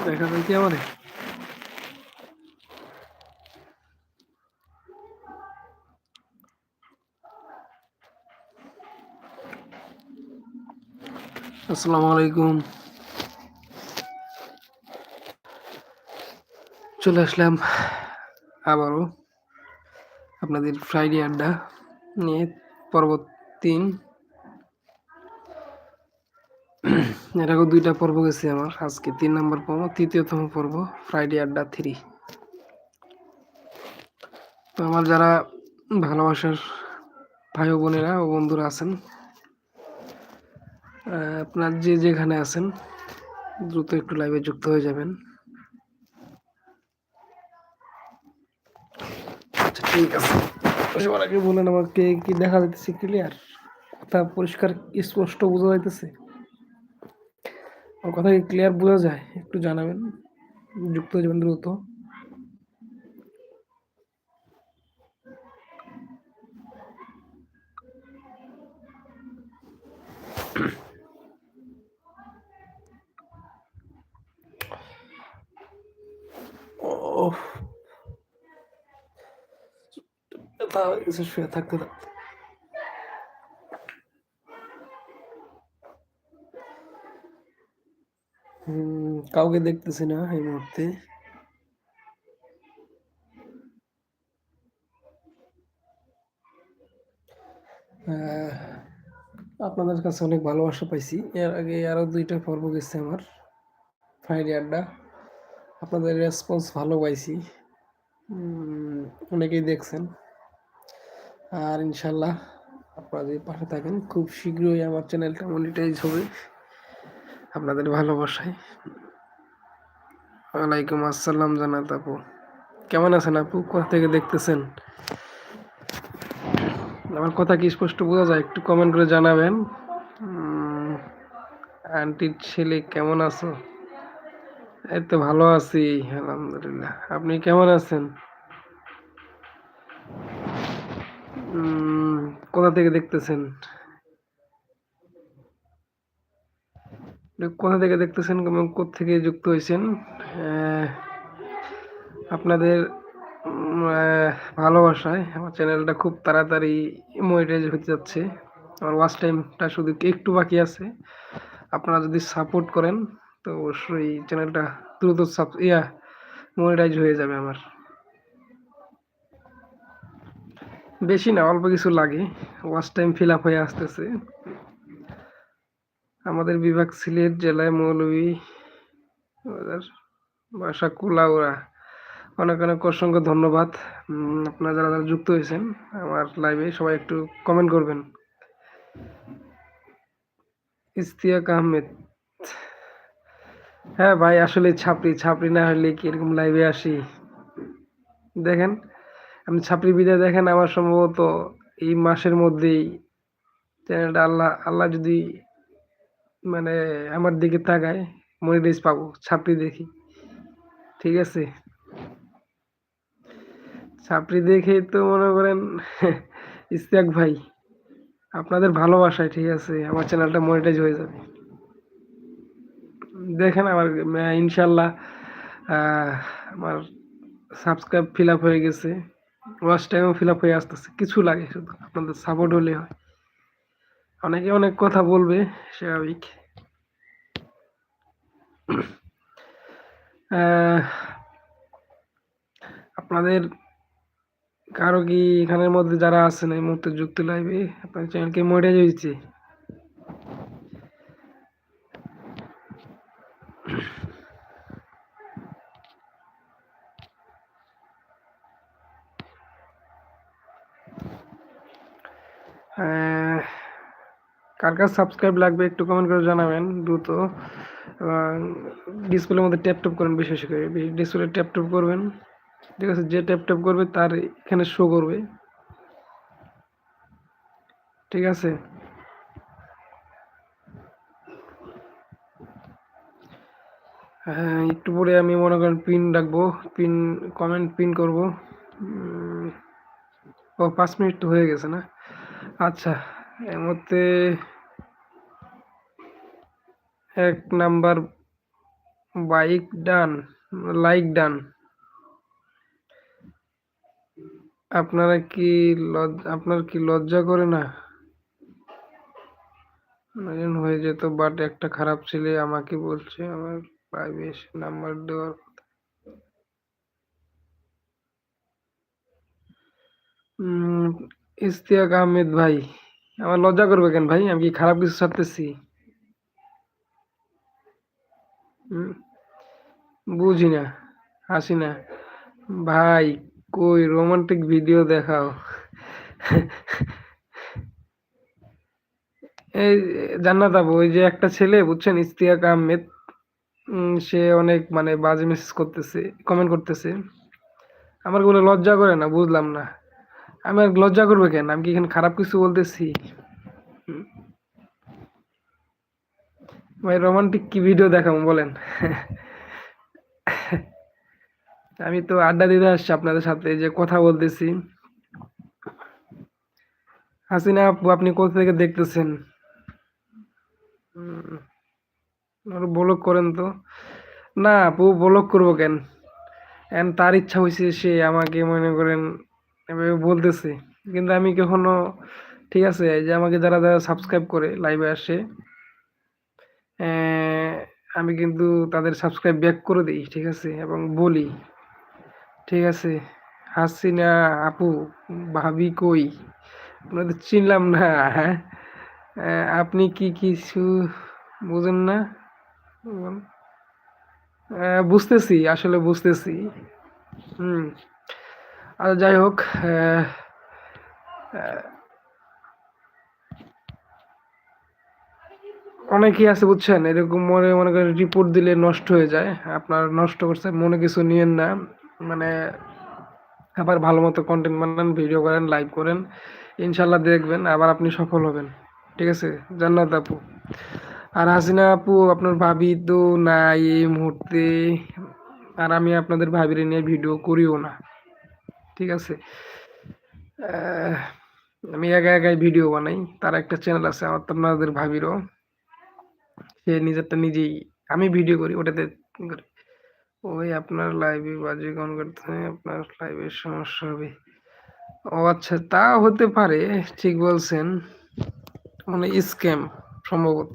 দেখা যায় কি আসসালামু আলাইকুম চলে আসলাম আবারও আপনাদের ফ্রাইডে আড্ডা নিয়ে পর্ব তিন এর আগে দুইটা পর্ব গেছে আমার, আজকে তিন নম্বর পর্ব, তৃতীয়তম পর্ব ফ্রাইডে আড্ডা থ্রি তো আমার যারা ভালোবাসার ভাই বোনেরা ও বন্ধুরা আছেন আপনার যে যেখানে আছেন, দ্রুত একটু লাইভে যুক্ত হয়ে যাবেন। আচ্ছা ঠিক আছে। সবার আগে বলেন আমাকে কি দেখা যাইতেছে ক্লিয়ার কথা পরিষ্কার, স্পষ্ট বোঝা যাইতেছে? আমার কথা কি ক্লিয়ার বোঝা যায়, একটু জানাবেন, যুক্ত হয়ে যাবেন দ্রুত। হয়ে গেছে শুয়ে থাকতে থাকতে হুম, কাউকে দেখতেছি না এই মুহূর্তে। আপনাদের কাছে অনেক ভালোবাসা পাইছি। এর আগে আরও দুইটা পর্ব গেছে আমার ফ্রাইডে আড্ডা। আপনাদের রেসপন্স ভালো পাইছি। অনেকেই দেখছেন। আর ইনশাল্লাহ আপনারা যদি পাশে থাকেন, খুব শীঘ্রই আমার চ্যানেলটা মনিটাইজ হবে আপনাদের ভালোবাসায়। ওয়ালাইকুম আসসালাম জানাত আপু। কেমন আছেন আপু? কোথা থেকে দেখতেছেন? আমার কথা কি স্পষ্ট বোঝা যায়? একটু কমেন্ট করে জানাবেন। আন্টির ছেলে কেমন আছো? এই তো ভালো আছি, আলহামদুলিল্লাহ। আপনি কেমন আছেন? কোথা থেকে দেখতেছেন? কোথা থেকে দেখতেছেন এবং থেকে যুক্ত হয়েছেন আপনাদের ভালোবাসায় আমার চ্যানেলটা খুব তাড়াতাড়ি মনিটাইজ হতে যাচ্ছে। আমার ওয়াচ টাইমটা শুধু একটু বাকি আছে। আপনারা যদি সাপোর্ট করেন, তো অবশ্যই চ্যানেলটা দ্রুত সাপ ইয়া মনিটাইজ হয়ে যাবে আমার। বেশি না, অল্প কিছু লাগে। ওয়াচ টাইম ফিল আপ হয়ে আসতেছে। আমাদের বিভাগ সিলেট জেলায় মৌলভী বাসা কুলাউড়া। অনেক অনেক অসংখ্য ধন্যবাদ। আপনারা যারা যারা যুক্ত হয়েছেন, আমার লাইভে সবাই একটু কমেন্ট করবেন। ইস্তিয়াক আহমেদ। হ্যাঁ ভাই, আসলে ছাপড়ি ছাপড়ি না হলে কি এরকম লাইভে আসি? দেখেন, আপনি ছাপড়ি বিদায় দেখেন, আমার সম্ভবত এই মাসের মধ্যেই চ্যানেলটা আল্লাহ আল্লাহ যদি মানে আমার দিকে তাকায় মনিটাইজ পাবো ছাপড়ি দেখি। ঠিক আছে? ছাপড়ি দেখে তো মনে করেন ইস্তিয়াক ভাই, আপনাদের ভালোবাসায়, ঠিক আছে, আমার চ্যানেলটা মনিটাইজ হয়ে যাবে। দেখেন আমার ইনশাল্লাহ আমার সাবস্ক্রাইব ফিল আপ হয়ে গেছে। ওয়াচ টাইমও ফিল আপ হয়ে আসতেছে, কিছু লাগে শুধু, আপনাদের সাপোর্ট হলে হয়। অনেকে অনেক কথা বলবে স্বাভাবিক। আপনাদের কারও কি এখানের মধ্যে যারা আছেন এই মুহূর্তে যুক্ত লাইভে আপনার চ্যানেলকে মনিটাইজ হয়েছে আহ, কার কার সাবস্ক্রাইব লাগবে একটু কমেন্ট করে জানাবেন, দ্রুত। ডিসপ্লের মধ্যে ট্যাপ ট্যাপ করেন বিশেষ করে। ডিসপ্লে ট্যাপ ট্যাপ করবেন। ঠিক আছে, যে ট্যাপ ট্যাপ করবে তার এখানে শো করবে। ঠিক আছে? হ্যাঁ একটু পরে আমি মনে করেন পিন রাখব। পিন কমেন্ট পিন করব। ও, পাঁচ মিনিট তো হয়ে গেছে না? আচ্ছা এর মধ্যে এক number bike done like done আপনারা কি আপনার কি লজ্জা করে না? হয়ে যেত বাট একটা খারাপ ছেলে আমাকে বলছে, আমার প্রাইভেট নাম্বার দেওয়ার ইশতিয়াক আহমেদ ভাই আমার লজ্জা করবে কেন ভাই? আমি কি খারাপ কিছু ছাড়তেছি? বুঝি না হাসি না ভাই, কই রোমান্টিক ভিডিও দেখাও। এই জান্নাত আপু ওই যে একটা ছেলে, বুঝছেন? ইশতিয়াক আহমেদ সে অনেক মানে বাজে মেসেজ করতেছে কমেন্ট করতেছে। আমার কোনো লজ্জা করে না, বুঝলাম না। আমি আর লজ্জা করবে কেন? আমি কি এখানে খারাপ কিছু বলতেছি? ভাই রোমান্টিক কি ভিডিও দেখাবো বলেন? আমি তো আড্ডা দিতে আসছি আপনাদের সাথে যে কথা বলতেছি। হাসিনা আপু, আপনি কোথা থেকে দেখতেছেন? ব্লক করেন তো। না আপু ব্লক করব কেন? তার ইচ্ছা হয়েছে সে আমাকে মনে করেন এভাবে বলতেছি, কিন্তু আমি কখনো ঠিক আছে যে আমাকে যারা যারা সাবস্ক্রাইব করে লাইভে আসে আমি কিন্তু তাদের সাবস্ক্রাইব ব্যাক করে দিই, ঠিক আছে? এবং বলি, ঠিক আছে, হাসিনা আপু, ভাবি কই? আপনাদের চিনলাম না হ্যাঁ? আপনি কি কিছু বুঝেন না? বুঝতেছি, আসলে বুঝতেছি। হুম। আর যাই হোক অনেকেই আছে বুঝছেন, এরকম মনে মনে করেন রিপোর্ট দিলে নষ্ট হয়ে যায়, আপনার নষ্ট করছে, মনে কিছু নিয়েন না মানে আবার ভালো মতো কন্টেন্ট বানান ভিডিও করেন লাইভ করেন, ইনশাল্লাহ দেখবেন, আবার আপনি সফল হবেন, ঠিক আছে? জান্নাত আপু। আর হাসিনা আপু, আপনার ভাবি তো নাই এই মুহূর্তে, আর আমি আপনাদের ভাবিরে নিয়ে ভিডিও করিও না। ঠিক আছে? আমি একা একাই ভিডিও বানাই। তার একটা চ্যানেল আছে আমার তো আপনাদের ভাবিরও। সে নিজেরটা নিজেই, আমি ভিডিও করি, ওটাতে করি। ওই আপনার লাইভে বাজে গান করতে আপনার লাইভের সমস্যা হবে। ও আচ্ছা তা হতে পারে, ঠিক বলছেন। মানে স্ক্যাম সম্ভবত।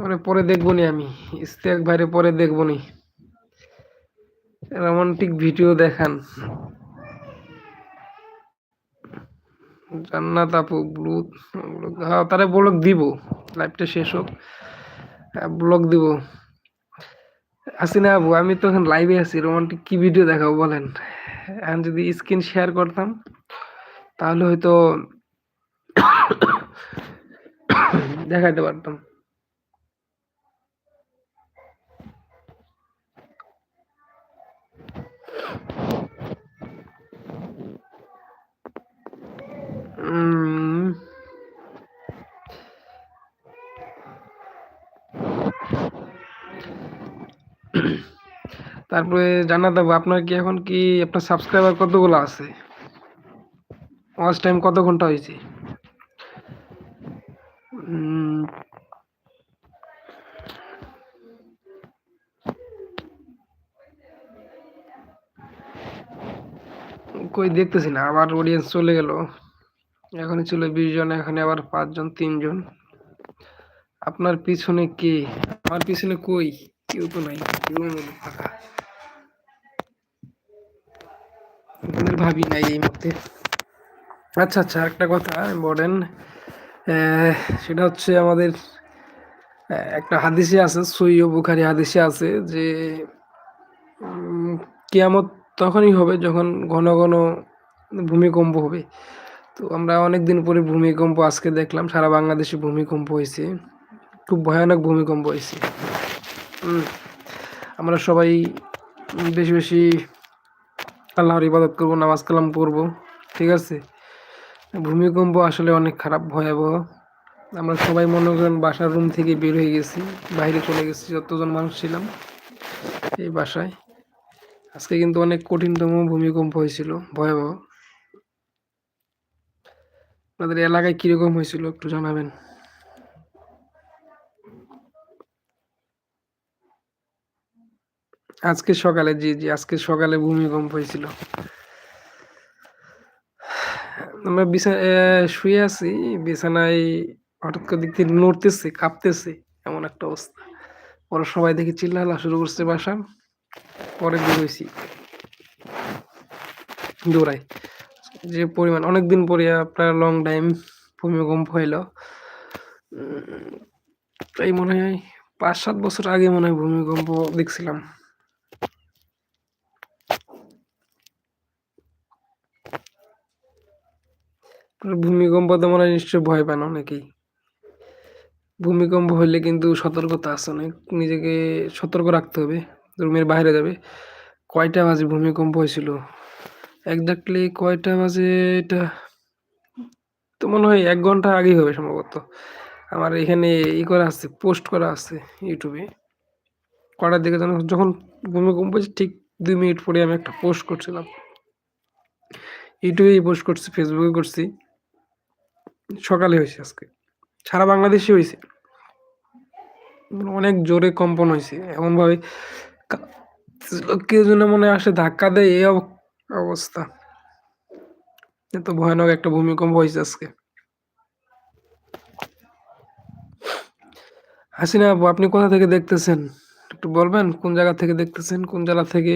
মানে পরে দেখব নি আমি। ইস্তেক ভাইরে পরে দেখব নি রোমান্টিক ভিডিও দেখান। জান্নাত আপু ব্লু হ্যাঁ তারে ব্লক দিব। লাইভটা শেষ হোক। ব্লক দিব। হাসিনা আপু, আমি তো এখন লাইভে আছি, রোমান্টিক কি ভিডিও দেখাবো বলেন? এখন যদি স্ক্রিন শেয়ার করতাম, তাহলে হয়তো দেখাইতে পারতাম। তারপরে জানা আপু আপনার কি এখন কি আপনার সাবস্ক্রাইবার কতগুলো আছে? ওয়াচ টাইম কত ঘণ্টা হয়েছে? কই দেখতেছি না, আবার অডিয়েন্স চলে গেল। এখনই ছিল বিশ জন, এখানে আবার পাঁচজন তিনজন আপনার পিছনে কে? আমার পিছনে কই? কেউ তো নাই আপনাদের ভাবি নাই এই মুহূর্তে। আচ্ছা আচ্ছা একটা কথা বলেন। সেটা হচ্ছে আমাদের একটা হাদিসে আছে সৈয় বুখারি হাদিসে আছে যে কিয়ামত তখনই হবে যখন ঘন ঘন ভূমিকম্প হবে। তো আমরা অনেক দিন পরে ভূমিকম্প আজকে দেখলাম, সারা বাংলাদেশে ভূমিকম্প হয়েছে। খুব ভয়ানক ভূমিকম্প হয়েছে। আমরা সবাই বেশি বেশি আল্লাহর ইবাদত করব, নামাজ কালাম পড়ব, ঠিক আছে? ভূমিকম্প আসলে অনেক খারাপ, ভয়াবহ। আমরা সবাই মনে করেন বাসার রুম থেকে বের হয়ে গেছি, বাইরে চলে গেছি, যতজন মানুষ ছিলাম এই বাসায়। আজকে কিন্তু অনেক কঠিনতম ভূমিকম্প হয়েছিল, ভয়াবহ। আপনাদের এলাকায় কীরকম হয়েছিল একটু জানাবেন? আজকে সকালে, জি জি, আজকে সকালে ভূমিকম্প হয়েছিল। আমরা বিছা শুয়ে আছি, বিছানায় হঠাৎ করে থেকে নড়তেছে, কাঁপতেছে, এমন একটা অবস্থা। ওরা সবাই দেখি চিল্লাহাল্লা শুরু করছে বাসা পরে বের হয়েছি দৌড়াই। যে পরিমাণ, অনেকদিন পরে আপনার লং টাইম ভূমিকম্প হইল। তাই মনে হয় পাঁচ সাত বছর আগে মনে হয় ভূমিকম্প দেখছিলাম। ভূমিকম্প তো মনে হয় নিশ্চয়ই ভয় পান অনেকেই। ভূমিকম্প হইলে কিন্তু সতর্কতা আছে, অনেক নিজেকে সতর্ক রাখতে হবে। রুমের বাইরে যাবে। কয়টা বাজে ভূমিকম্প হয়েছিল? একজাক্টলি কয়টা বাজে এটা তো মনে হয় এক ঘণ্টা আগেই হবে সম্ভবত। আমার এখানে ই করা আছে, পোস্ট করা আছে ইউটিউবে কটার দিকে যেন যখন ভূমিকম্প হয়েছে ঠিক দুই মিনিট পরে আমি একটা পোস্ট করছিলাম। ইউটিউবেই পোস্ট করছি ফেসবুকে করছি। সকালে হয়েছে আজকে। সারা বাংলাদেশে হয়েছে। অনেক জোরে কম্পন হয়েছে। এমনভাবে কেউ যেন মনে আসে ধাক্কা দেয়, এই অবস্থা। এত ভয়ানক একটা ভূমিকম্প হয়েছে আজকে। হাসিনা আপু, আপনি কোথা থেকে দেখতেছেন? একটু বলবেন, কোন জায়গা থেকে দেখতেছেন, কোন জেলা থেকে?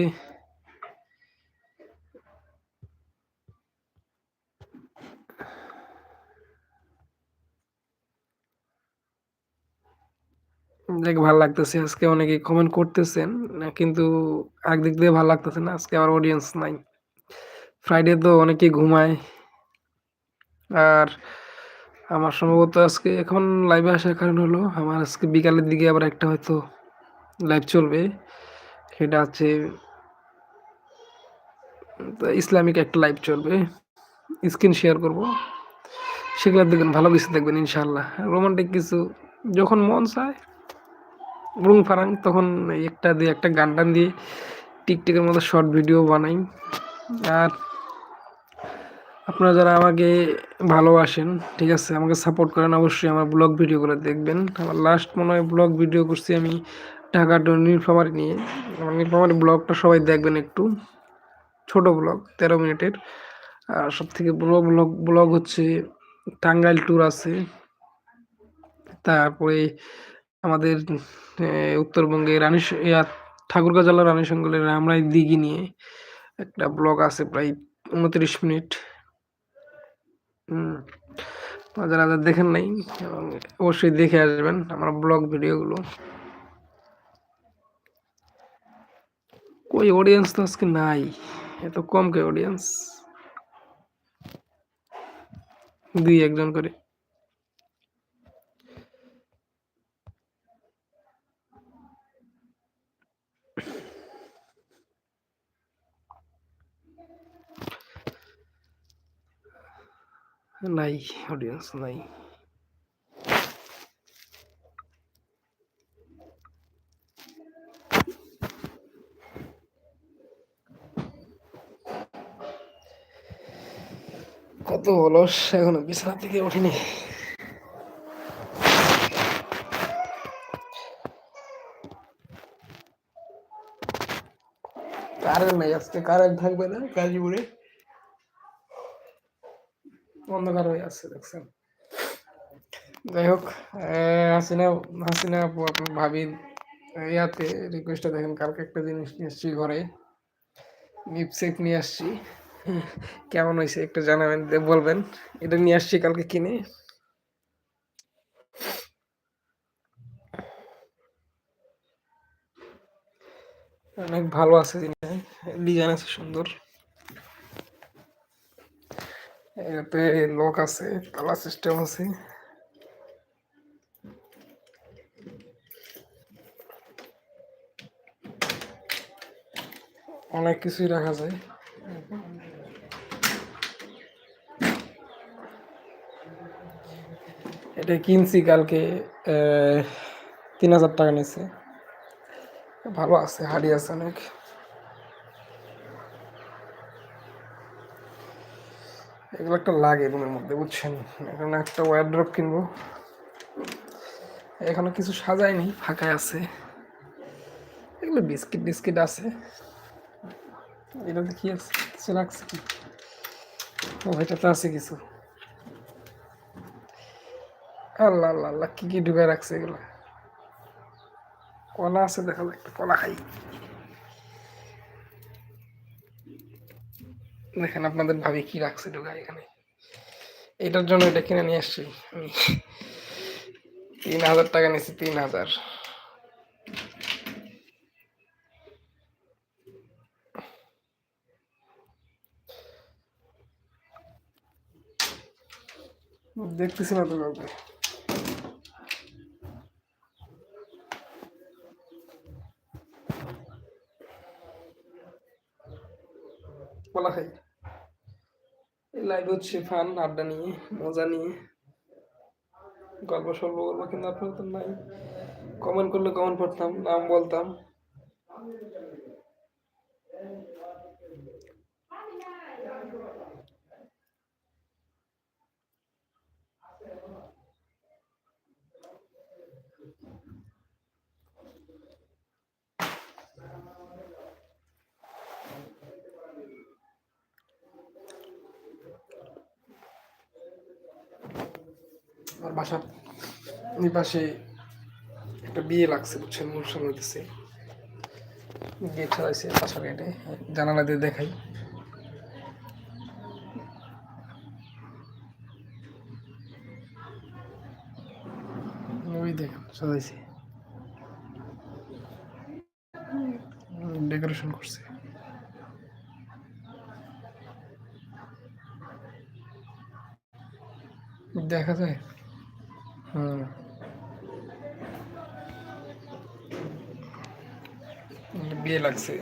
দেখ ভালো লাগতেছে, আজকে অনেকে কমেন্ট করতেছেন কিন্তু একদিক দিয়ে ভালো লাগতেছে না, আজকে আমার অডিয়েন্স নাই। ফ্রাইডে তো অনেকেই ঘুমায়। আর আমার সম্ভবত আজকে এখন লাইভে আসার কারণ হলো, আমার আজকে বিকালের দিকে আবার একটা হয়তো লাইভ চলবে, সেটা হচ্ছে ইসলামিক একটা লাইভ চলবে। স্ক্রিন শেয়ার করব। সেগুলো দেখবেন, ভালো কিছু দেখবেন ইনশাল্লাহ রোমান্টিক কিছু, যখন মন চায় বুং ফারাং, তখন একটা দিয়ে একটা গান টান দিয়ে টিকটিকের মতো শর্ট ভিডিও বানাই। আর আপনারা যারা আমাকে ভালোবাসেন, ঠিক আছে, আমাকে সাপোর্ট করেন, অবশ্যই আমার ব্লগ ভিডিওগুলো দেখবেন। আমার লাস্ট মনে হয় ব্লগ ভিডিও করছি আমি ঢাকা ঢাকার নীলফামারি নিয়ে। আমার নীলফামারি ব্লগটা সবাই দেখবেন একটু। ছোট ব্লগ, তেরো মিনিটের। আর সব থেকে বড় ব্লগ ব্লগ হচ্ছে টাঙ্গাইল ট্যুর আছে। তারপরে আমাদের উত্তরবঙ্গে রানী ঠাকুরগাঁ জেলার রানীশঙ্কলের রামরাই দিঘি নিয়ে একটা ব্লগ আছে প্রায় উনত্রিশ মিনিট। যারা যারা দেখেন নাই, এবং অবশ্যই দেখে আসবেন আমার ব্লগ ভিডিওগুলো। কই অডিয়েন্স তো আজকে নাই, এত কম কে অডিয়েন্স দুই একজন করে। নাই অডিয়েন্স নাই। কত অলস এখনও বিছানা থেকে উঠিনি। কারেন্ট নাই, আজকে কারেন্ট থাকবে না গাজীপুরে অন্ধকার হয়ে আসছে দেখছেন? যাই হোক হাসিনা হাসিনা আপু, আপনার ভাবির ইয়াতে রিকোয়েস্টটা দেখেন, কালকে একটা জিনিস নিয়ে এসছি ঘরে। মিপসেক নিয়ে আসছি। কেমন হয়েছে একটু জানাবেন বলবেন। এটা নিয়ে আসছি কালকে কিনে। অনেক ভালো আছে জিনিস ডিজাইন আছে সুন্দর। এতে লক আছে, তালা সিস্টেম আছে। অনেক কিছুই রাখা যায়। এটা কিনছি কালকে তিন হাজার টাকা নিচ্ছে ভালো আছে, হাড়ি আছে অনেক। এগুলো একটা লাগে রুমের মধ্যে, বুঝছেন? এখন একটা ওয়ারড্রপ কিনবো। এখনও কিছু সাজায়নি ফাঁকা আছে। এগুলো বিস্কিট বিস্কিট আছে। এটাতে কি আছে? কিছু রাখছে কি? ও, এটাতে আছে কিছু। আল্লাহ আল্লাহ আল্লাহ, কি কি ঢুকে রাখছে এগুলো? কলা আছে দেখা যায় কলা খাই। দেখেন আপনাদের ভাবি কি রাখছে ঢুকা এখানে। এটার জন্য এটা কিনে নিয়ে আসছি আমি। তিন হাজার টাকা নিয়েছি, তিন হাজার। দেখতেছি না তো কাউকে। বলা এই লাইভ হচ্ছে ফান আড্ডা নিয়ে, মজা নিয়ে। গল্প সল্প করব কিন্তু আপনার নাই। কমেন্ট করলে কমেন্ট করতাম, নাম বলতাম। আমার বাসার পাশে একটা বিয়ে লাগছে, বুঝছেন? অনুষ্ঠান হইতেছে। গেট চালাইছে বাসার গেটে। জানালা দিয়ে দেখাই। ডেকোরেশন করছে। দেখা যায়? বিয়ে লাগছে।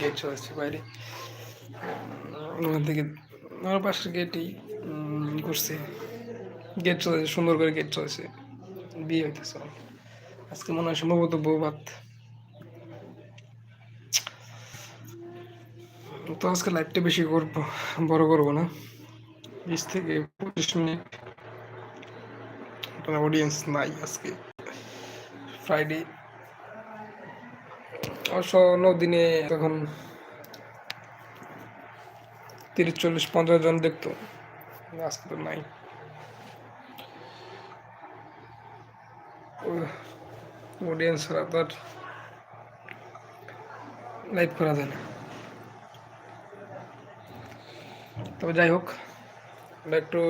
গেট চলেছে বাইরে। ওখান থেকে আমার পাশের গেটেই করছে গেট চলেছে সুন্দর করে গেট চলেছে বিয়ে হইতেছে আজকে মনে হয় সম্ভবত বউ ভাত। তো আজকে লাইভটা বেশি করব, বড় করব না। বিশ থেকে পঁচিশ মিনিট। অডিয়েন্স নাই আজকে। ফ্রাইডে অবশ্য দিনে তখন তিরিশ, চল্লিশ, পঞ্চাশ জন দেখতো। আজকে তো নাই। অডিয়েন্স ছাড়া তো লাইভ করা যায় না। তবে যাই হোক একটু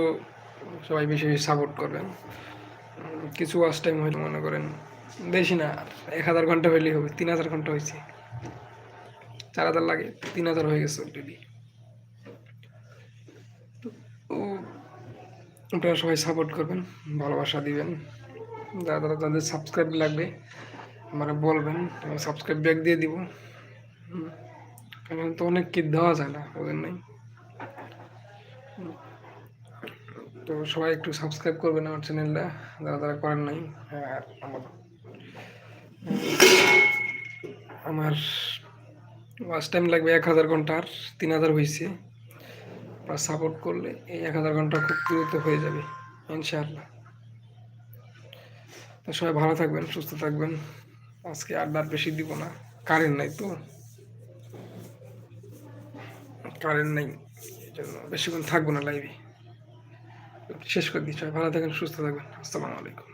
সবাই বেশি বেশি সাপোর্ট করবেন। কিছু ওয়াচ টাইম হয়তো মনে করেন বেশি না এক হাজার ঘণ্টা হইলেই হবে, তিন হাজার ঘণ্টা হয়েছে চার হাজার লাগে, তিন হাজার হয়ে গেছে অলরেডি আপনারা সবাই সাপোর্ট করবেন, ভালোবাসা দিবেন। যারা যারা যাদের সাবস্ক্রাইব লাগবে আমরা বলবেন, আমি সাবস্ক্রাইব ব্যাক দিয়ে দিব। কারণ তো অনেক কি দেওয়া যায় না, ওদের নাই। তো সবাই একটু সাবস্ক্রাইব করবেন আমার চ্যানেলটা যারা তারা করেন নাই আর আমার আমার ওয়াচ টাইম লাগবে এক হাজার ঘণ্টার তিন হাজার হয়েছে আপনারা সাপোর্ট করলে এই এক হাজার ঘণ্টা খুব দ্রুত হয়ে যাবে, ইনশাআল্লাহ। তো সবাই ভালো থাকবেন, সুস্থ থাকবেন। আজকে আড্ডার বেশি দিব না কারেন্ট নাই তো। কারেন্ট নাই, এই জন্য বেশিক্ষণ থাকব না লাইভে শেষ করে দিচ্ছি ভালো থাকবেন, সুস্থ থাকবেন। আসসালামু আলাইকুম।